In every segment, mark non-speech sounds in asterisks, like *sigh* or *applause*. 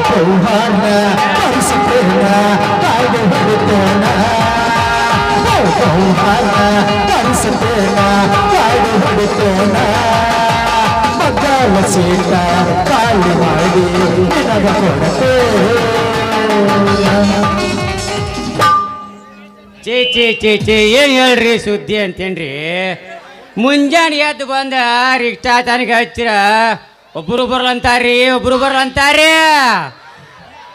ಕೌಹಾರ್ನ ಪರಿಸುತ್ತೇನ ಕಾಯ್ದೆ ಹೊಡಿತೇನ ಕೌಹಾರ್ನ ಪರಿಸುತ್ತೇನ ಕಾಯ್ದೆ ಹೊಡಿತೇನ ಮಗ್ಗಾಲ ಸೀಟ ಖಾಲಿ ಮಾಡಿ ನಿನಗ ಕೊಡತೇನ ಚೇ ಚೇ ಚೇ ಚೇ ಏನು ಹೇಳ್ರಿ ಸುದ್ದಿ ಅಂತೇನ್ರಿ ಮುಂಜಾನೆ ಎದ್ದು ಬಂದ ರಿಕ್ಷಾ ತನಗೆ ಹಚ್ಚಿರ ಒಬ್ಬರು ಬರ್ಲಂತಾರ್ರಿ ಒಬ್ಬರು ಬರ್ಲಂತಾರ್ರಿ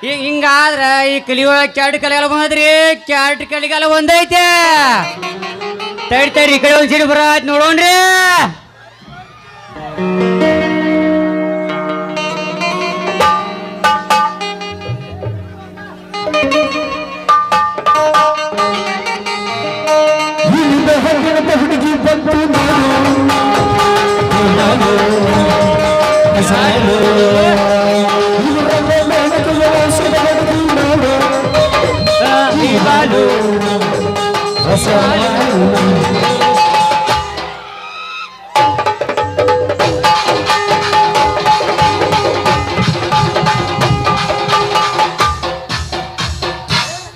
ಈಗ ಹಿಂಗಾದ್ರ ಈ ಕಲಿಯೊಳಗೆ ಕ್ಯಾಟ್ ಕಲಿಗಾಲ ಬಂದ್ರಿ ಕ್ಯಾಟ್ ಕಲಿಗೆಲ್ಲ ಒಂದೈತೆ ತಡಿ ತಡಿ, ಈ ಕಡೆ ಒಂದು ಸೀಟ್ ಬರ ನೋಡೋಣ್ರಿ. ಹುಡುಗಿ ಬಂತು ನಾನು.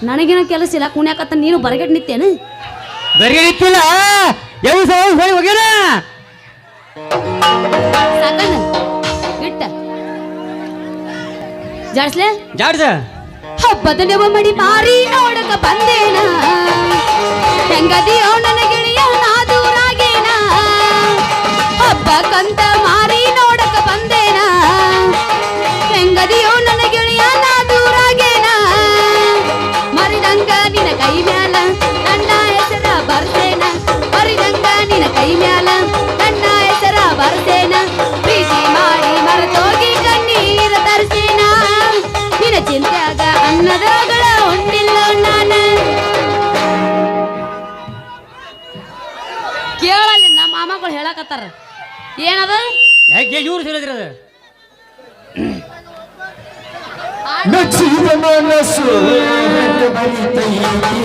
ನನಗೇನೋ ಕೆಲಸ ಇಲ್ಲ. ಕುಣ್ಯಾಕತ್ತ ನೀನು ಬರಗಟ್ ನಿತ್ತೇನು? ಬರೀ ನಿತ್ತಿಲ್ಲ. ಯಾವ ಹೋಗ್ಯಾನ? ಸಾಕಣ್ಣ. ಜಾಡ್ಸ್ಲೆ ಜಾಡ್ಸ ಹಬ್ಬದ ನೆವ ಮಡಿ ಮಾರಿ ನೋಡಕ ಬಂದೇನ. ಹೆಂಗದಿಯೋ ನನ್ನ ಗೆಳೆಯ ನಾ ದೂರಾಗೇನ ಹಬ್ಬಕ್ಕಂತ ಮಾರಿ ನೋಡಕ ಬಂದೇನ. ಹೆಂಗದಿಯೋ ನನ್ನ ಗೆಳೆಯ ಮಾಮಗಳು ಹೇಳಕತ್ತಾರ ಏನದ ಯಾಕೆ ಇವ್ರು ಹೇಳಿದ್ರಿ ಅದು ನಚ್ಚಿದ ಮನಸ್ಸು ನನ್ನ ಬರಿತೈತಿ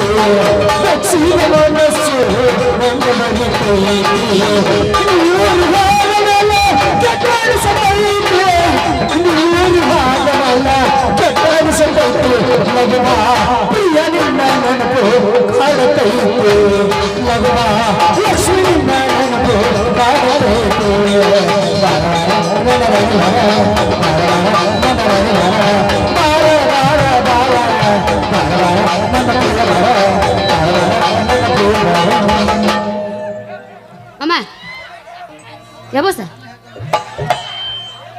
ನಚ್ಚಿದ ಮನಸ್ಸು ನನ್ನ ಬರಿತೈತಿ ನೀರು ಹಾಡವಲ್ಲ ಕೆಟ್ಟಾಡಿಸಬೈತಿ ನೀರು ಹಾಡವಲ್ಲ ಕೆಟ್ಟಾಡಿಸಬೈತಿ ಮಗವ ಪ್ರಿಯ ನಿನ್ನ ನೆನಪು ಕಾಡತೈತಿ ಮಗವ ಲಕ್ಷ್ಮಿ ನಿನ್ನ ನೆನಪು ಕಾಡತೈತಿ ಅಮ್ಮ ಎಬಸ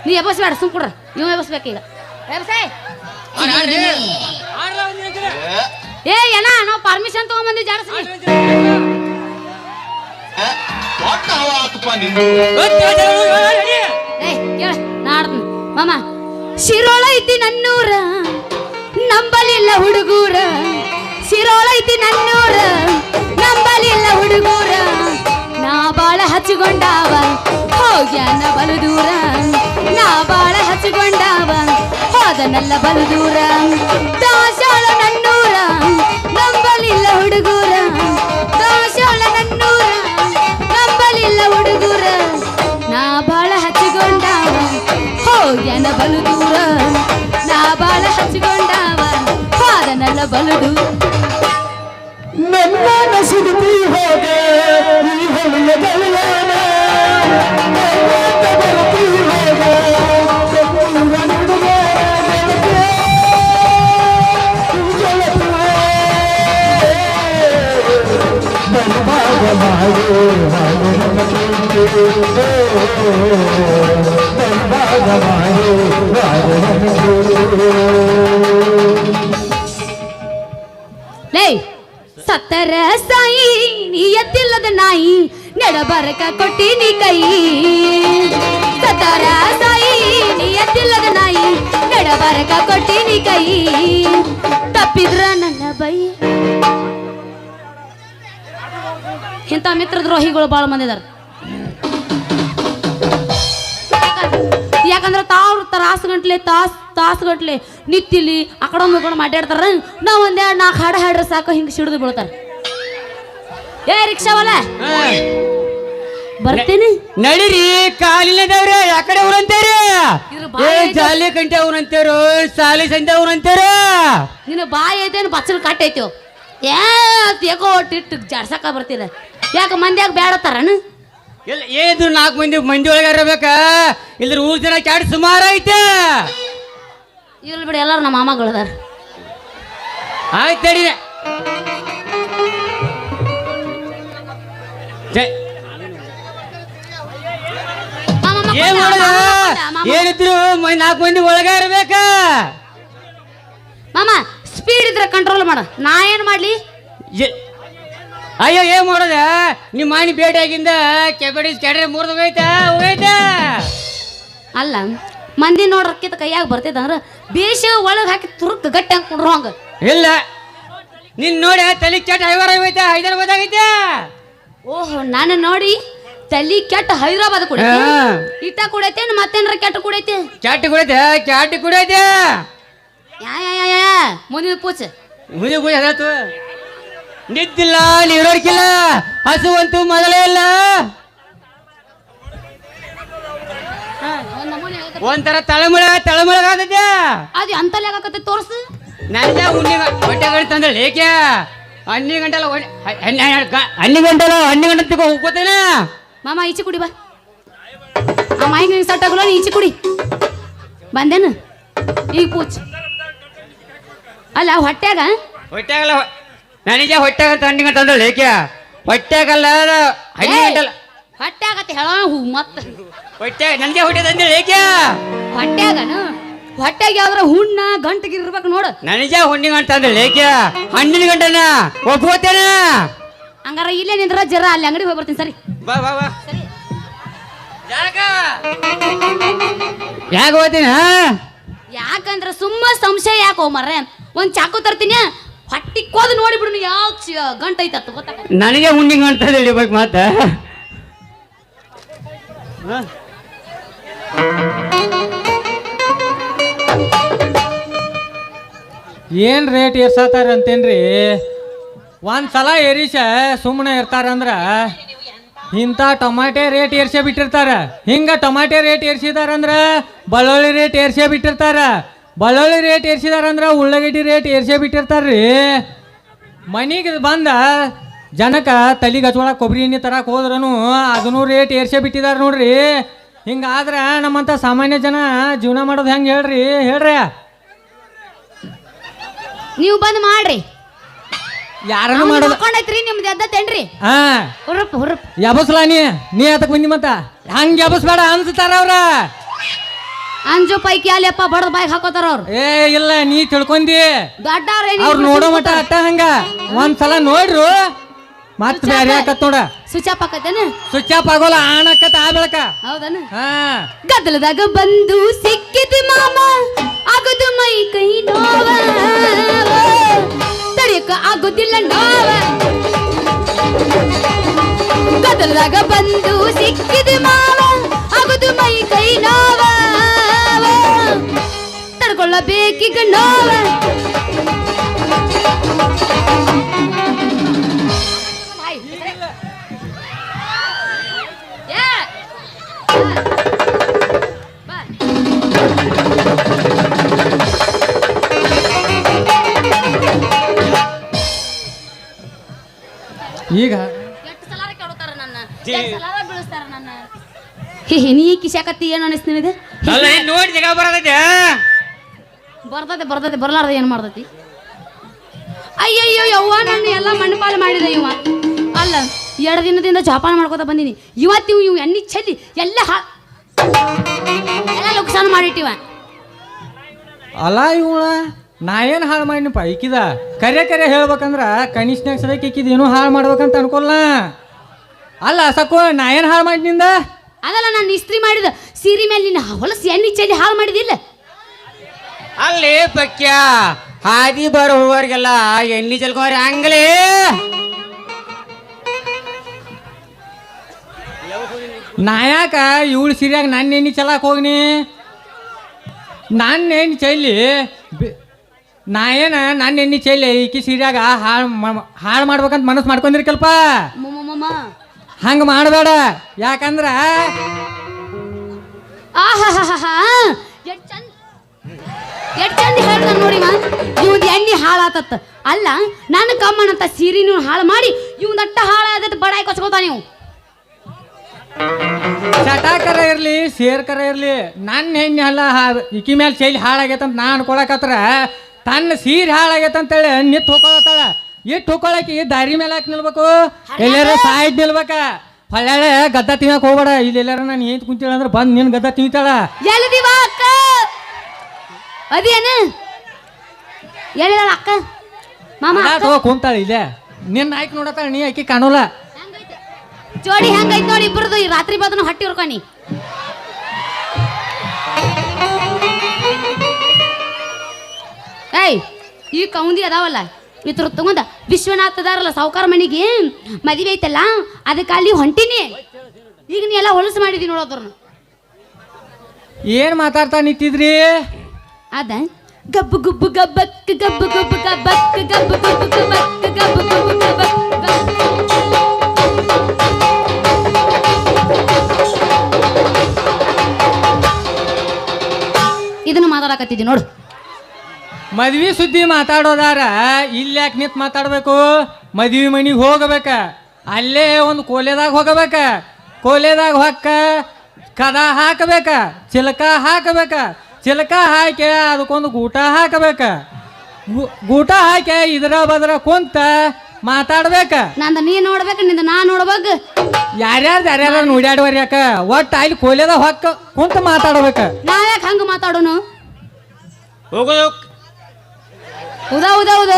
ನೀ ಎಬಸ್ ಬೇಡ ಸುಮ್ ಕೊಡ್ರ ನೀವು ಎಬಸ್ಬೇಕೀಗ ಎಬಸೇ ಏ ಏನ ನಾವು ಪರ್ಮಿಷನ್ ತಗೊಂಬಂದಿ ಜಾಡಸ್ನಿ ದೊಡ್ಡ ಹವಾ ಆತಪ್ಪ ನಿಂದು ಏ ಕೇಳ ನಾಡ್ದು ಮಾಮ ಶಿರೋಳ ಐತಿ ನನ್ನೂರ ನಂಬಲಿಲ್ಲ ಹುಡುಗೂರ ಶಿರೋಳ ಐತಿ ನನ್ನೂರ ನಂಬಲಿಲ್ಲ ಹುಡುಗೂರ ನಾ ಬಾಳ ಹಚ್ಚಿಕೊಂಡಾವ ಹೋಗ್ಯಾನ ಬಲು ದೂರ ನಾ ಬಾಳ ಹಚ್ಚಿಕೊಂಡಾವ ಹೋದನಲ್ಲ ಬಲು ದೂರ ದಾಸಾಳ ನನ್ನೂರ ನಂಬಲಿಲ್ಲ ಹುಡುಗೂರ ಹೋಗ್ಯಾನ ಬಲು ದೂರ ನಾ ಬಾಳ ಹಚ್ಚಿಕೊಂಡಾವ ಹೋದನಲ್ಲ ಬಲು ದೂರ ನನ್ನ ನಸಿರುತ್ತಿ ಹೋದೆ ಈ ಹೊಳೆಯ ಗೆಳೆಯನ ನನ್ನಿಂದ ಲೇ, ಸತ್ತರ ಸಾಯಿ ನೀ ಎತ್ತಿಲ್ಲದ ನಾಯಿ, ನಡಬರಕ ಕೊಟ್ಟಿನಿ ಕೈ. ಸತ್ತರ ಸಾಯಿ ನೀ ಎತ್ತಿಲ್ಲದ ನಾಯಿ, ನಡಬರಕ ಕೊಟ್ಟಿನಿ ಕೈ. ತಪ್ಪಿದ್ರ ನನ್ನ ಬೈ ಇಂಥ ಮಿತ್ರ ದ್ರೋಹಿಗಳು ಭಾಳ ಮಂದಿದ್ದಾರೆ ಯಾಕಂದ್ರೆ ತಾವ್ರು ತಾಸು ಗಂಟ್ಲೆ ತಾಸು ತಾಸು ಗಂಟ್ಲೆ ನಿತ್ತಿಲಿ ಆ ಕಡೆ ಒಂದು ಕಡೆ ಮಾತಾಡ್ತಾರ ನಾವ್ ಒಂದೆರಡು ನಾಲ್ಕು ಹಾಡು ಹಾಡ್ರೆ ಸಾಕು ಹಿಂಗೆ ಸಿಡಿದು ಬೀಳ್ತಾರೆ. ಏ ರಿಕ್ಷಾವಲ್ಲ ಬರ್ತೀನಿ. ನಡೀರಿ ಕಾಲಿಲ್ಲದವ್ರೆ ಯಾಕಡೆ ಕಡೆ ಇದ್ರ ಏ. ಜಾಲಿ ಕಂಟೆ ಅವ್ರಂತಾರು ಸಾಲಿ ಸಂತೆ ಅವ್ರಂತಾರ ನಿನ್ನ ಬಾಯಿ ಐತೆ ಬಚ್ಚಲ್ ಕಟ್ಟೈತೋ ಏ ಏಕೋ ಒಟ್ಟಿಟ್ಟು ಜಾಡ್ಸಕ ಬರ್ತಿಲ್ಲ ಯಾಕೆ ಮಂದ್ಯಾಗ ಬೇಡತ್ತಾರನು ಇಲ್ಲ ಏದು ನಾಲ್ಕು ಮಂದಿ ಮಂದಿ ಒಳಗೆ ಇರಬೇಕ. ಇದ್ರ ಊರ್ ಜನ ಕ್ಯಾಡ್ ಸುಮಾರು ಐತೆ. ಇಲ್ಲಿ ಬಿಡಿ ಎಲ್ಲಾರು ನಮ್ಮ ಮಾಮಗಳದಾರ. ಆಯ್ತು ತಡಿ. ಏನ್ ಮಾಡೋದ. ಏನಿದ್ರು ಮ- ನಾಲ್ಕು ಮಂದಿ ಒಳಗೆ ಇರ್ಬೇಕ. ಮಾಮ ಇದ್ರೆ ಕಂಟ್ರೋಲ್ ಮಾಡ. ನಾ ಏನ್ ಮಾಡ್ಲಿ? ಅಯ್ಯೋ ಏನ್ ಮಾಡೋದ? ನಿಮ್ಮ ಮನೆ ಆಗಿಂದ ಕೆಬಡಿ ಕೆಡ್ರೆ ಮುರಿದೋಗೈತ ಹೋಗೈತ ಅಲ್ಲ ಮಂದಿ ನೋಡ್ರಕ್ಕಿತ ಕೈಯಾಗ ಬರ್ತೈತೆ ಅಂದ್ರೆ ಬೇಷ ಒಳಗೆ ಹಾಕಿ ತುರುಕ್ ಗಟ್ಟಿ ಹಾಕೊಂಡ್ರು ಕುಡ್ರು ಹಂಗ. ಇಲ್ಲ. ನಿನ್ ನೋಡಿ ತಲೆ ಕೆಟ್ಟ ಹೈವರ್ ಹೋಗೈತೆ ಹೈದರಾಬಾದ್ ಆಗೈತೆ ಓಹೋ ನಾನು ನೋಡಿ ತಲಿ ಕೆಟ್ಟ ಹೈದರಾಬಾದ್ ಕುಡೈತೆ. ಇಟ್ಟ ಕುಡೈತೆ ಮತ್ತೇನ್ರ ಕೆಟ್ಟ ಕುಡೈತೆ ಕೆಟ್ಟ ಕುಡೈತೆ ಕೆಟ್ಟ ಕುಡೈತೆ ಯಾ ಯಾ ಯಾ ಯಾ ಮುಂದಿನ ಪೂಚ ಮುಜೆ ಮುಜೆ ಅದಾತು ನಿದ್ದಿಲ್ಲ ನೀರೋರ್ಕಿಲ್ಲ ಹಸುವಂತೂ ಮೊದಲೇ ಇಲ್ಲ ಒಂಥರ ತಳಮಳ ತಳಮಳ ಆದದ್ದೆ ಅದು ಅಂತಲ್ಲಿ ಆಗಾಕತ್ತೆ ತೋರ್ಸು ನನಗೆ ಉಣ್ಣಿ ಹೊಟ್ಟೆ ಗಂಟೆ ತಂದಳು ಏಕೆ ಹನ್ನಿ ಗಂಟೆಲ್ಲ ಹನ್ನಿ ಗಂಟೆಲ್ಲ ಹನ್ನಿ ಗಂಟೆ ತಗೋ ಹೋಗ್ಬೋತೇನ ಮಾಮ ಈಚೆ ಕುಡಿ ಬಾ ಆ ಮೈಕ್ ನಿಂಗೆ ಸಟ್ ಆಗಲ್ಲ ಈಚೆ ಕುಡಿ ಬಂದೇನು ಈಗ ಪೂಚ್ ಅಲ್ಲ ಹೊಟ್ಯಾಗ? ಹೊಟ್ಟೆಗಲ್ಲ ನನಗೆ ಹೊಟ್ಟೆಗ ತಂಡಿಂಗ ಗಂಟೆ ಲೇಖ್ಯ ಹೊಟ್ಟೆಗಲ್ಲ ಹನ್ನಿ ಗಂಟೆಲ್ಲ ಹೊಟ್ಯಾಗತ್ತೆ ಹೇಳ ಹೂ ಮತ್ತ ಹೊಟ್ಟೆ ನನಗೆ ಹೊಟ್ಟೆ ತಂದಳು ಲೇಖ್ಯ ಹೊಟ್ಯಾಗನು? ಹೊಟ್ಟೆಗೆ ಯಾವ್ದ್ರ ಹುಣ್ಣ ಗಂಟಗೆ ಇರ್ಬೇಕು ನೋಡು. ನನಗೆ ಹುಣ್ಣಿ ಅಂತ ಅಂದ್ರೆ ಏಕೆ? ಹಣ್ಣಿನ ಗಂಟನ? ಒಬ್ಬೋತೇನ ಹಂಗಾರ ಇಲ್ಲೇ ನಿಂದ್ರ ಜರ ಅಲ್ಲಿ ಅಂಗಡಿ ಹೋಗಿ ಬರ್ತೀನಿ ಸರಿ. ಬಾ ಬಾ ಬಾ. ಯಾಕ? ಯಾಕೆ ಹೋಗ್ತೀನಿ ಯಾಕಂದ್ರ ಸುಮ್ಮ ಸಂಶಯ ಯಾಕೋ ಮರ್ರೆ ಒಂದ್ ಚಾಕು ತರ್ತೀನಿ. ಹೊಟ್ಟಿ ಕೋದ್ ನೋಡಿಬಿಡು ಯಾವ ಗಂಟ ಐತತ್ತು ಗೊತ್ತಾಗ ನನಗೆ ಹುಣ್ಣಿ ಗಂಟೆ ಹೇಳಿಬೇಕು ಮಾತ. ಏನ್ ರೇಟ್ ಏರ್ಸತ್ತಾರ ಅಂತೇನ್ರಿ? ಒಂದ್ ಸಲ ಏರಿಸ ಸುಮ್ಮನೆ ಇರ್ತಾರಂದ್ರ ಇಂಥ ಟೊಮಾಟೆ ರೇಟ್ ಏರ್ಸೇ ಬಿಟ್ಟಿರ್ತಾರ. ಹಿಂಗ ಟೊಮಾಟೆ ರೇಟ್ ಏರ್ಸಿದಾರಂದ್ರ ಬೆಳ್ಳುಳ್ಳಿ ರೇಟ್ ಏರ್ಸೇ ಬಿಟ್ಟಿರ್ತಾರ. ಬೆಳ್ಳುಳ್ಳಿ ರೇಟ್ ಏರ್ಸಿದಾರಂದ್ರ ಉಳ್ಳಾಗಡ್ಡಿ ರೇಟ್ ಏರ್ಸೇ ಬಿಟ್ಟಿರ್ತಾರ್ರಿ. ಮನಿಗೆ ಬಂದ ಜನಕ ತಲೆಗೆ ಹಚ್ಕೊಳಕ್ಕೆ ಕೊಬ್ಬರಿ ಎಣ್ಣೆ ತರಕ್ ಹೋದ್ರೂ ಅದನ್ನು ರೇಟ್ ಏರ್ಸೇ ಬಿಟ್ಟಿದಾರ ನೋಡ್ರಿ. ಹಿಂಗಾದ್ರೆ ನಮ್ಮಂತ ಸಾಮಾನ್ಯ ಜನ ಜೀವನ ಮಾಡೋದು ಹೆಂಗೆ ಹೇಳ್ರಿ? ಹೇಳ್ರಿ. ನೀವು ಬಂದ್ ಮಾಡ್ರಿ. ಯಾರನ್ನು ಮಾಡೋದು? ಮಾಡ್ಕೊಂಡೈತ್ರಿ ನಿಮ್ದು ಹಾ. ಹುರುಪ್ ಹುರುಪ್. ಯಾಬಸ್ಲಾ ನೀ? ನೀ ಅದಕ್ಕೆ ಬಂದಿ ಮತ್ತ? ಹಂಗೆ ಯಾಬಸ್ಬೇಡ ಅನ್ಸ್ತಾರ ಅವ್ರ. ಅಂಜು ಪೈಕಿ ಅಲ್ಲಪ್ಪ ಬಡದ ಬಾಯ್ ಹಾಕೋತಾರ ಅವ್ರು. ಏ ಇಲ್ಲ ನೀ ತಿಳ್ಕೊಂಡಿ. ದೊಡ್ಡ ಅವ್ರು ನೋಡೋ ಮಟ ಅಟ್ಟ ಹಂಗ. ಒಂದ್ಸಲ ನೋಡ್ರು. ಮತ್ ಬ್ಯಾರೆ ಆಕತ್ ನೋಡ. ಸ್ವಿಚ್ ಆಫ್ ಆಕತ್ತೇನು ಸ್ವಿಚ್ ಆಫ್ ಆಗೋಲ್ಲ ಆಣಕತ್ ಆ ಬೆಳಕ. ಹೌದನು? ಹಾ. ಗದ್ದಲದಾಗ ಬಂದು ಸಿಕ್ಕಿದ ಮಾಮ ಆಗದು ಮೈ ಕೈ ನೋವ. ತಡಿಯಕ ಆಗುದಿಲ್ಲ ನೋವ. ಗದ್ದಲದಾಗ ಬಂದು ಸಿಕ್ಕಿದ ಮಾವ ಆಗುದು ಮೈ ಕೈ ನೋವ. ಬೀಳಿಸ್ತಾರ ನನ್ನ? ಈಗ ನೀ ಕಿಶಾಕತ್ತಿ ಏನು ಅನಿಸ್ತೀನಿ ನೋಡಿ ಜಗ ಬರತೈತೆ? ಬರ್ತೈತೆ ಬರ್ತದೆ ಬರ್ಲಾರ್ದ ಏನು ಮಾಡ್ತೈತಿ? ಅಯ್ಯಯ್ಯೋ ಯವ್ವ ನನ್ನ ಎಲ್ಲ ಮಣ್ಣಪಾಲು ಮಾಡಿದ ಇವ. ಅಲ್ಲ ಎರಡು ದಿನದಿಂದ ಜೋಪಾನ ಮಾಡ್ಕೋತ ಬಂದೀನಿ. ಇವತ್ತು ಇವು ಎಣ್ಣೆ ಚೆಲ್ಲಿ ಎಲ್ಲ ಹಾ ಎಲ್ಲ ಲುಕ್ಸಾನ್ ಮಾಡಿಟ್ಟಿವ. ಅಲ್ಲ ಇವಳ ನಾ ಏನು ಹಾಳು ಮಾಡಿನಪ್ಪ ಐಕಿದ ಕರೆ ಕರೆ ಹೇಳ್ಬೇಕಂದ್ರ ಕನಿಷ್ಠನಾಗ ಸದಕ್ಕೆ ಏನೂ ಹಾಳು ಮಾಡ್ಬೇಕಂತ ಅನ್ಕೊಲ್ಲ ಅಲ್ಲ ಸಕ್ಕು ನಾ ಏನು ಹಾಳು ಮಾಡಿನಿಂದ ಅದಲ್ಲ ನಾನು ಇಸ್ತ್ರಿ ಮಾಡಿದ ಸೀರೆ ಮೇಲೆ ನಿನ್ನ ಹೊಲಸು ಎಣ್ಣೆ ಚೆಲ್ಲಿ ಹಾಳು ಮಾಡಿದಿಲ್ಲ? ಅಲ್ಲಿ ಪಕ್ಯ ಹಾದಿ ಬರುವವರಿಗೆಲ್ಲ ಎಣ್ಣೆ ಚಲ್ಕೋರಿ ಹಂಗ್ಲಿ ನಾ ಯಾಕ ಇವಳು ಸಿರಿಯಾಗ ನನ್ನ ಎಣ್ಣೆ ಚಲಾಕ್ ಹೋಗ್ನಿ? ನನ್ನ ಎಣ್ಣೆ ಚೈಲಿ ನಾ ಏನ ನನ್ನ ಎಣ್ಣೆ ಚೈಲಿ ಈಕಿ ಸೀರ್ಯಾಗ ಹಾಳು ಹಾಳು ಮಾಡ್ಬೇಕಂತ ಮನಸ್ಸು ಮಾಡ್ಕೊಂಡಿರ್ಕಲ್ಪ ಮಮ್ಮ ಹಂಗ ಮಾಡಬೇಡ. ಯಾಕಂದ್ರ ಆಹಾಹಾಹಾ ಇವಂದ್ ಎಣ್ಣೆ ಹಾಳಾತತ್ತ ಅಲ್ಲ ನನ್ನ ಕಮ್ಮನಂತ ಸೀರೆ ನೀವು ಹಾಳು ಮಾಡಿ ಇವಂದ್ ಅಟ್ಟ ಹಾಳಾದತ್ ಬಡಾಯಿ ಕೊಚ್ಕೋತಾ ನೀವು. ಚಟಾಕರ ಇರ್ಲಿ ಸೇರ್ಕರ ಇರ್ಲಿ ನನ್ನ ಹೆಣ್ಣೆ ಅಲ್ಲ ಇಕಿ ಮೇಲೆ ಶೈಲಿ ಹಾಳಾಗೈತಂತ ನಾನು ಅನ್ಕೊಳಕತ್ರ ತನ್ನ ಸೀರೆ ಹಾಳಾಗೈತಂತೇಳಿ ನಿತ್ ಹೋಗ್ಕೊಳತ್ತಾಳ ಇಟ್ಟು ಹೋಗ್ಕೊಳಕಿ ದಾರಿ ಮೇಲೆ ಹಾಕಿ ನಿಲ್ಬೇಕು. ಎಲ್ಲಾರ ಸಾಯಿ ನಿಲ್ಬೇಕ. ಹೊಳ್ಳೆ ಗದ್ದ ತಿನ್ನಕ್ ಹೋಗ್ಬೇಡ. ಇಲ್ಲಿ ಎಲ್ಲಾರ ನಾನು ಏನ್ ಕುಂತೀಳ ಅಂದ್ರೆ ಬಂದ್ ನಿನ್ ಗದ್ದ ತಿಂತಾಳ. ಅದೇನ? ಹೇಳಿದಾಳ ಅಕ್ಕ. ಮಾಮ ಅಕ್ಕ. ಕುಂತಾಳ ಇಲ್ಲೇ. ನಿನ್ನ ಆಯ್ಕೆ ನೋಡತ್ತಾಳ ನೀ ಆಕಿ ಕಾಣೋಲ್ಲ. ಜೋಡಿ ಹೆಂಗೈತ್ ನೋಡಿ ಇಬ್ಬರದು ಈ ರಾತ್ರಿ ಬದನು ಹಟ್ಟಿ ಹುರ್ಕೊನಿ ಏಯ್ ಈ ಕೌಂದಿ ಅದಾವಲ್ಲ ಇತ್ರ ತಗೊಂಡ ವಿಶ್ವನಾಥ್ ಅದಾರಲ್ಲ ಸಾವುಕಾರ ಮನೆಗೆ? ಮದುವೆ ಐತಲ್ಲ ಅದಕ್ಕೆ ಅಲ್ಲಿ ಹೊಂಟಿನಿ. ಈಗ ನೀ ಎಲ್ಲ ಹೊಲಸು ಮಾಡಿದಿ ನೋಡೋದ್ರನ್ನ ಏನ್ ಮಾತಾಡ್ತಾ ನಿಂತಿದ್ರಿ? ಅದ ಗಬ್ಬು ಗುಬ್ಬು ಗಬ್ಬಕ್ಕ ಗಬ್ಬು ಗುಬ್ಬು ಗಬ್ಬಕ್ಕ ಗಬ್ಬು ಗುಬ್ಬು ಗಬ್ಬಕ್ಕ ಗಬ್ಬು ಗುಬ್ಬು ಗಬ್ಬಕ್. ಗಬ್ಬು ಇದನ್ನು ನೋಡು. ಮದ್ವಿ ಸುದ್ದಿ ಮಾತಾಡೋದಾರ ಇಲ್ಲಿ ಯಾಕೆ ನಿಂತು ಮಾತಾಡ್ಬೇಕು? ಮದ್ವಿ ಮನಿಗೆ ಹೋಗಬೇಕ, ಅಲ್ಲೇ ಒಂದು ಕೋಲೆದಾಗ ಹೋಗಬೇಕ, ಕೋಲೆದಾಗ ಹೊಕ್ಕ ಕದ ಹಾಕಬೇಕ, ಚಿಲಕ ಹಾಕಬೇಕ ಚಿಲಕ ಹಾಕಿ ಅದಕ್ಕೊಂದು ಗೂಟ ಹಾಕಬೇಕ. ಗು- ಗೂಟ ಹಾಕಿ ಇದ್ರ ಬದ್ರ ಕುಂತ ಮಾತಾಡ್ಬೇಕ. ನಂದ ನೀ ನೋಡ್ಬೇಕು ನಿಂದ ನಾ ನೋಡ್ಬೇಕು. ಯಾರ್ಯಾರು ಯಾರ್ಯಾರ ನೋಡ್ಯಾಡ್ವರಿ ಯಾಕ ಒಟ್ಟು ಅಲ್ಲಿ ಕೋಲಿಯದ ಹೊಕ್ಕ ಕುಂತ ಮಾತಾಡ್ಬೇಕ. ನಾವ್ಯಾಕೆ ಹಂಗ ಮಾತಾಡೋನು? ಹೋಗೋದು ಉದಾ ಉದಾ ಉದಾ.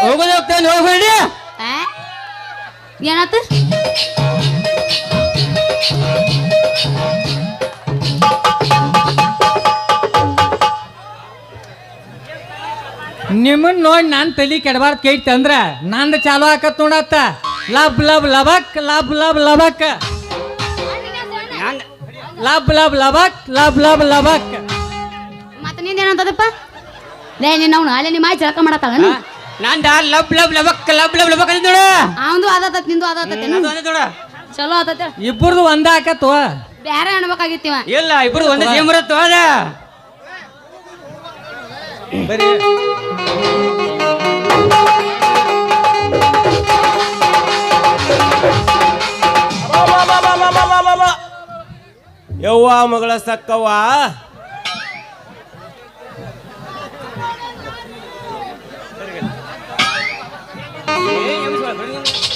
ಹೋಗೋದು ಹೋಗ್ತಾನೆ ಹೋಗ್ಬೇಡಿ ಆ? ಏನಾತು? ನಿಮ್ಮನ್ನ ನೋಡಿ ನನ್ನ ತಲಿ ಕೆಡಬಾರ್ದು ಕೇಳ್ತ ಅಂದ್ರ ನಂದು ಚಾಲು ಹಾಕ ನೋಡತ್ತ ಲಬ್ ಲಬ್ ಲಬಕ್ ಲಬ್ ಲಬ್ ಲಬಕ್. ಲಬ್ ಲಬ್ ಲಬಕ್ ಲಬ್ ಲಬ್ ಲಬಕ್. ಮತ್ತೆ ನಿಂದ ಏನಂತದಪ್ಪ ಲೇ ನಿನ್ನ ಅವನು ಅಲ್ಲೇ ನಿಮ್ಮ ಆಯ್ ಮಾಡತ್ತ ಮಾಡತ್ತಾಳ ನಂದ ಲಬ್ ಲಬ್ ಲಬಕ್ ಲಬ್ ಲಬ್ ಲಬಕ್ ಅಂದ್ ನೋಡು. ಅವಂದು ಆದತ್ತ ನಿಂದು ನೋಡು. ಚಲೋ ಆತತ್ತೆ ಇಬ್ಬರದು ಒಂದ ಆಕತ್ವ ಬೇರೆ ಅನ್ಬೇಕಾಗಿತ್ತಿವ ಇಲ್ಲ ಇಬ್ಬರು ಒಂದೇ ಸೇಮ್ ಬರತ್ತು ಅದ? ಬರೀ. ಯವ್ವ ಮಗಳ ಸಕ್ಕವ್ವ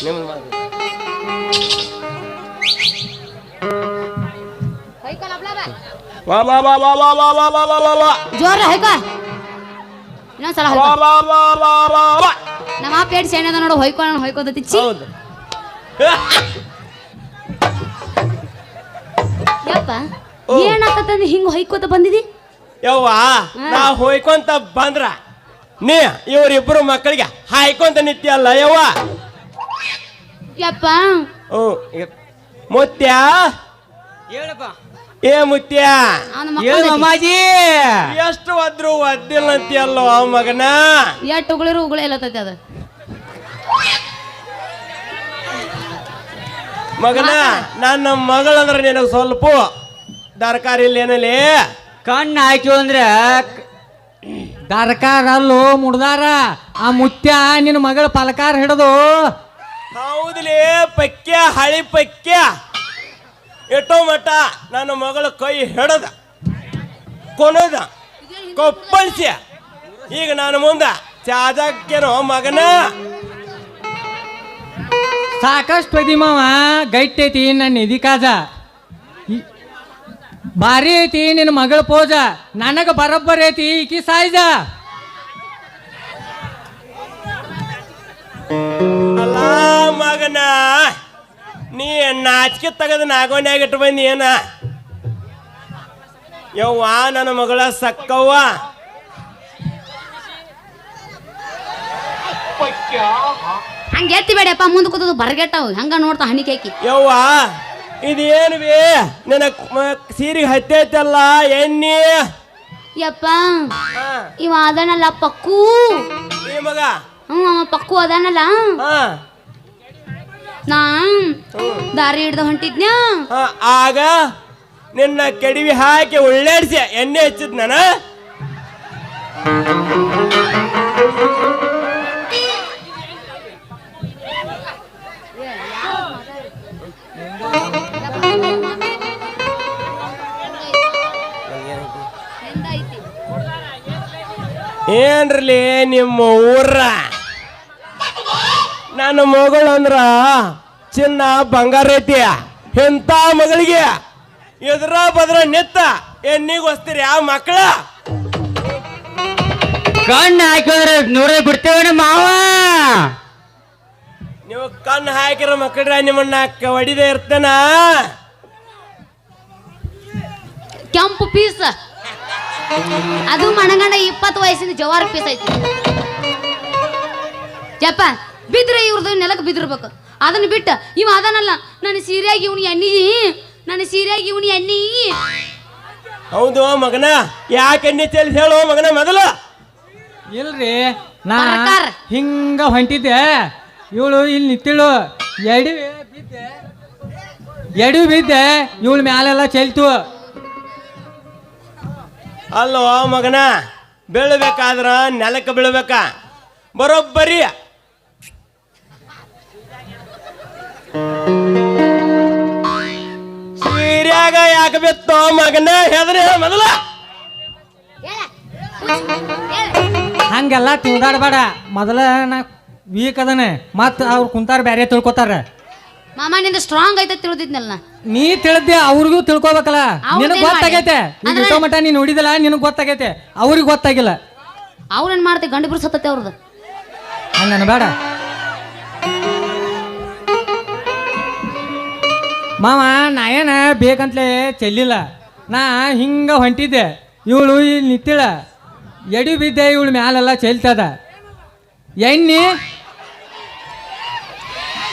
ನಿಮ್ದು ಮಾಡು. ವಾ ವಾ ವಾ ವಾ ವಾ ವಾ ವಾ ವಾ ವಾ ವಾ ವಾ. ಇನ್ನೊಂದ್ಸಲ ನಮ್ಮ ಪೇಟ್ಸ್ ಏನದ ನೋಡು ಹೊಯ್ಕೊಂಡು ಹೊಯ್ಕೋತತಿ. ಚಿ *laughs* ಯಪ್ಪ ಹಿಂಗ್ ಹೊಯ್ಕೋತ ಬಂದಿದಿ? ಯವ್ವ ನಾ ಹೊಯ್ಕೊಂತ ಬಂದ್ರ ನೀ ಇವ್ರಿಬ್ರು ಮಕ್ಕಳಿಗೆ ಹಾಯ್ಕೊಂತ ನಿತ್ಯಲ್ಲ ಯವ್ವ? ಯಪ್ಪ. ಓ ಹೇಳಪ್ಪ. ಏ ಮುತ್ಯ ಏನು ಅಮ್ಮಾಜಿ? ಎಷ್ಟು ಒದ್ರು ಒದ್ದಿಲ್ಲ ಅಂತೀಯಲ್ಲೋ ಮಗನ? ಎಷ್ಟು ಉಗುಳಿರು ಉಗುಳೆ ಇಲ್ಲತೈತಿ ಅದು. ಮಗನ ನನ್ನ ಮಗಳಂದ್ರೆ ನಿನಗೆ ಸ್ವಲ್ಪ ದರ್ಕಾರ ಇಲ್ಲ ಏನಲ್ಲಿ ಕಣ್ಣು ಹಾಕಿ ಅಂದ್ರೆ ದರ್ಕಾರ ಅಲ್ಲೋ ಮುಡ್ದಾರ? ಆ ಮುತ್ಯ ನಿನ್ನ ಮಗಳ ಪಲಕಾರ ಹಿಡಿದು? ಹೌದ್ಲೇ ಪಕ್ಯ ಹಳಿ ಪಕ್ಯ. ಎಟೋ ಮಟ್ಟ ನನ್ನ ಮಗಳ ಕೈ ಹಿಡದ ಕೊನದ ಕೊಪ್ಪಳಿಸಿ. ಈಗ ನಾನು ಮುಂದೆ ಚಾದಕ್ಕೇನೋ ಮಗನ. ಸಾಕಷ್ಟು ಒದಿ ಮಾವ ಗೈಟ್ ಐತಿ ನನ್ನ ಇದಿ ಕಾಜ. ಭಾರಿ ಐತಿ ನಿನ್ನ ಮಗಳ ಪೋಜ. ನನಗೆ ಬರೋಬ್ಬರಿ ಐತಿ ಈಕಿ ಸಾಯ್ಜ ಅಲ್ಲ ಮಗನ ನೀ ನಾಚಿಕೆ ತೆಗೆದು ನಾಗೋನ್ಯಾಗ ಇಟ್ಟು ಬಂದಿ ಏನ? ಯವ್ವ ನನ್ನ ಮಗಳ ಸಕ್ಕವ್ವ. ಹಂಗೆ ಎತ್ತಿ ಬೇಡಪ್ಪ ಮುಂದೆ ಕೂತದು ಬರ್ಗೆಟ್ಟವು. ಹಂಗ ನೋಡ್ತಾ ಹಣಿ ಕೇಕಿ ಯವ್ವ ಇದೇನು ಬಿ ನಿನ್ನ ಸೀರೆಗೆ ಹತ್ತೈತಲ್ಲ ಎಣ್ಣಿ. ಯಪ್ಪ ಇವ ಅದನಲ್ಲ ಪಕ್ಕು. ಮಗ. ಹ್ಞೂ ಅವ ಪಕ್ಕು ಅದನಲ್ಲ. ಹಾ. ನಾ ದಾರಿ ಹಿಡ್ದ ಹೊಂಟಿದ್ನ್ಯಾ ಆ, ಆಗ ನಿನ್ನ ಕೆಡವಿ ಹಾಕಿ ಉಳ್ಳಾಡ್ಸಿ ಎಣ್ಣೆ ಹಚ್ಚಿದ್ ನಾನ? ಏನ್ರಲಿ ನಿಮ್ಮ ಊರ? ನನ್ನ ಮಗಳು ಅಂದ್ರ ಚಿನ್ನ ಬಂಗಾರ ಐತಿ. ಎಂತ ಮಗಳಿಗೆ ಎದುರ ಬದ್ರ ನಿತ್ತ ಎಣ್ಣಿಗೆ ಹೊಸ್ತೀರಿ ಯಾವ ಮಕ್ಕಳ ಕಣ್ಣು ಹಾಕಿದ್ರೆ ನೋಡೇ ಬಿಡ್ತೇವೆ ಮಾವ. ನೀವು ಕಣ್ಣು ಹಾಕಿರೋ ಮಕ್ಕಳ್ರ ನಿಮ್ಮನ್ನ ಕ- ಹೊಡಿದೇ ಇರ್ತೇನ. ಕೆಂಪು ಪೀಸ್. ಅದು ಮಣಗಂಡ ಇಪ್ಪತ್ತು ವಯಸ್ಸಿನ ಜವಾರ ಪೀಸ್ ಐತಿ. ಜಪ್ಪ. ಬಿದ್ರೆ ಇವ್ರದ್ದು ನೆಲಕ್ಕೆ ಬಿದ್ದಿರ್ಬೇಕು. ಅದನ್ನ ಬಿಟ್ಟು ಇವ ಅದನಲ್ಲ ನನ್ನ ಸೀರೆಯಾಗಿ ಇವನಿ ಎಣ್ಣಿ ನನ್ನ ಸೀರೆಯಾಗಿ ಇವನಿ ಎಣ್ಣಿ ಹೌದು ಮಗನ ಯಾಕೆ ಎಣ್ಣೆ ಚೆಲ್ಸಿ ಹೇಳು ಮಗನ ಮೊದಲು. ಇಲ್ರಿ ನಾ. ಹಿಂಗ ಹೊಂಟಿದ್ದೆ. ಇವಳು ಇಲ್ಲಿ ನಿಂತಿಳು. ಎಡಿ ಬಿದ್ದೆ. ಎಡಿ ಬಿದ್ದೆ. ಇವಳು ಮ್ಯಾಲೆಲ್ಲ ಚೆಲ್ತು. ಅಲ್ಲೋ ಮಗನ ಬೀಳ್ಬೇಕಾದ್ರ ನೆಲಕ್ಕೆ ಬೀಳ್ಬೇಕ? ಬರೋಬ್ಬರಿ. ಯಾಕೆ ಬಿತ್ತೋ ಮಗನ ಹೆದರಿ ಮೊದಲ. ಹಂಗೆಲ್ಲ ತಿಳ್ದಾಡ್ಬೇಡ ಮೊದಲ ನಾ ವೀಕ್ ಅದನೆ. ಮತ್ ಅವ್ರು ಕುಂತಾರ ಬ್ಯಾರೆ ತಿಳ್ಕೊತಾರ. ಮಾಮ ನಿಂದ ಸ್ಟ್ರಾಂಗ್ ಐತೆ ತಿಳಿದಿದ್ನಲ್ಲ. ನೀ ತಿಳಿದ್ದೆ ಅವ್ರಿಗೂ ತಿಳ್ಕೊಬೇಕಲ್ಲ. ನಿನಗ್ ಗೊತ್ತಾಗೈತೆ. ಇಷ್ಟೋ ಮಟ ನೀನ್ ನೋಡಿದಲ್ಲ ನಿನಗ್ ಗೊತ್ತಾಗೈತೆ. ಅವ್ರಿಗೆ ಗೊತ್ತಾಗಿಲ್ಲ. ಅವ್ರೇನ್ ಮಾಡ್ತೆ? ಗಂಡು ಬಿಡ್ಸತ್ತೆ ಸತ್ತತೆ ಅವ್ರದ್ದು ಹಂಗನ ಬೇಡ ಮಾವ ನಾ ಏನ ಬೇಕಂತಲೇ ಚೆಲ್ಲಿಲ್ಲ. ನಾ ಹಿಂಗ ಹೊಂಟಿದ್ದೆ. ಇವಳು ಇಲ್ಲಿ ನಿಂತಿಳ ಎಡಿ ಬಿದ್ದೆ ಇವಳು ಮ್ಯಾಲೆಲ್ಲ ಚೆಲ್ತದ. ಎಣ್ಣಿ.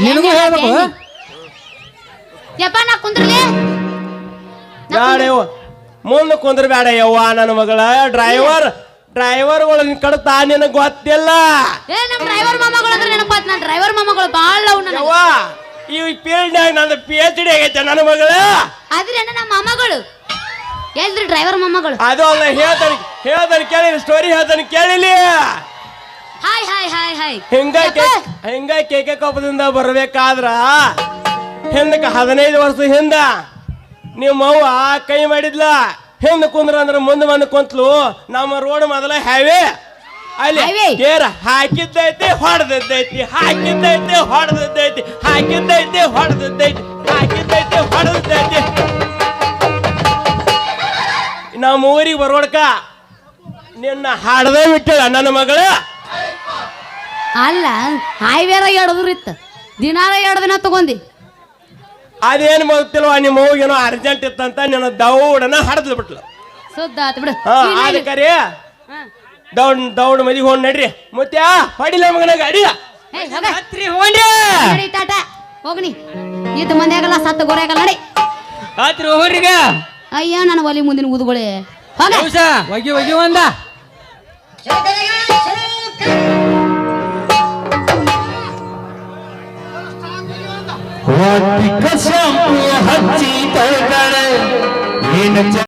ನಿನಗೂ ಹೇಳ್ಬೇಕು? ಎಣ್ಣೆ. ಯಪ್ಪ ನಾ ಕುಂದ್ರಲಿ? ಬ್ಯಾಡ ಯವ್ವ ಮುಂದೆ ಕುಂದ್ರ ಬೇಡ ಯವ್ವ ನನ್ನ ಮಗಳ. ಡ್ರೈವರ್ ಡ್ರೈವರ್ ಕಡ್ತಾ ನಿನಗೆ ಗೊತ್ತಿಲ್ಲ. ಏ ಡ್ರೈವರ್ ಮಾಮಗಳು ಅಂದ್ರೆ ನೆನಪಾತ್. ನಾ ಡ್ರೈವರ್ ಮಾಮಗಳು ಭಾಳ ನನಗೆ. ಯವ್ವ. ಈ ಫೀಲ್ಡ್ನಾಗ ನಂದು ಪಿ ಎಚ್ ಡಿ ಆಗೈತೆ ನನ್ನ ಮಗಳ. ಆದ್ರೆ ಅಣ್ಣ ನಮ್ಮ ಅಮ್ಮಗಳು ಎಲ್ರಿ ಡ್ರೈವರ್ ಮಾಮಗಳು ಅದು ಅಲ್ಲ ಹೇಳ್ತಾನೆ ಹೇಳ್ತಾನೆ ಕೇಳಿ ಸ್ಟೋರಿ ಹೇಳ್ತಾನೆ ಕೇಳಿಲಿ. ಹಾಯ್ ಹಾಯ್ ಹಾಯ್ ಹಾಯ್ ಹಿಂಗ ಯಪ್ಪ, ಹಿಂಗ ಕೇಕೆ ಕೊಪ್ಪದಿಂದ ಬರ್ಬೇಕಾದ್ರ? ಹಿಂದಕ್ಕೆ ಹದಿನೈದು ವರ್ಷ ಹಿಂದ ನಿಮ್ಮ ಅವ್ವ ಕೈ ಮಾಡಿದ್ಲ. ಹಿಂದ ಕುಂದ್ರ ಅಂದ್ರೆ ಮುಂದೆ ಬಂದು ಕುಂತ್ಲು. ನಮ್ಮ ರೋಡ್ ಮೊದಲ ಹೈವೇ ಅಲ್ಲಿ. ಕೇರ ಹಾಕಿದ್ದೈತಿ ಹೊಡೆದದ್ದೈತಿ ಹಾಕಿದ್ದೈತಿ ಹೊಡೆದದ್ದೈತಿ ಹಾಕಿದ್ದೈತಿ ಹೊಡೆದದ್ದೈತಿ ಹಾಕಿದ್ದೈತಿ ಹೊಡೆದದ್ದೈತಿ. ನಮ್ಮ ಊರಿಗೆ ಬರೋಡ್ಕ ನಿನ್ನ ಹಾಡದೆ ಬಿಟ್ಟಿಲ್ಲ ನನ್ನ ಮಗಳ. ಅಲ್ಲ ಹೈವೇರ ಎಡದ್ರಿತ್ತು ದಿನಾರ ಎರಡು ದಿನ ತಗೊಂಡಿ ಅದೇನು ಗೊತ್ತಿಲ್ವ ನಿಮ್ಮ ಏನೋ ಅರ್ಜೆಂಟ್ ಇತ್ತಂತ ನಿನ್ನ ದೌಡನ ಹಡದ್ಲು ಬಿಟ್ಲು ಸುದ್ದ ಆತ್ ಬಿಡು ಹಾ. ಅದಕ್ಕೆ. ದೌಡ್ ದೌಡ್ ಮದಿಗೆ ಹೋಗಿ ನಡ್ರಿ. ಮುತ್ಯಾ ಹೊಡಿಲ ಮಗನ ಗಾಡಿ. ಹತ್ರಿ ಹೋಗ್ರಿ. ನಡಿ ಟಾಟ ಹೋಗ್ನಿ. ಇದ್ದ ಮಂದ್ಯಾಗಲ್ಲ ಸತ್ತ ಗೊರೆಯಾಗಲ್ಲ ನಡಿ. ಹತ್ರಿ ಹೋಗ್ರಿಗ ಅಯ್ಯ ನನ್ನ ಒಲಿ ಮುಂದಿನ ಊದುಗಳೇ ಹೋಗ. ಒಗಿ ಒಗಿ ಒಂದ. ಹಚ್ಚಿ ತಗಳೆ ಏನು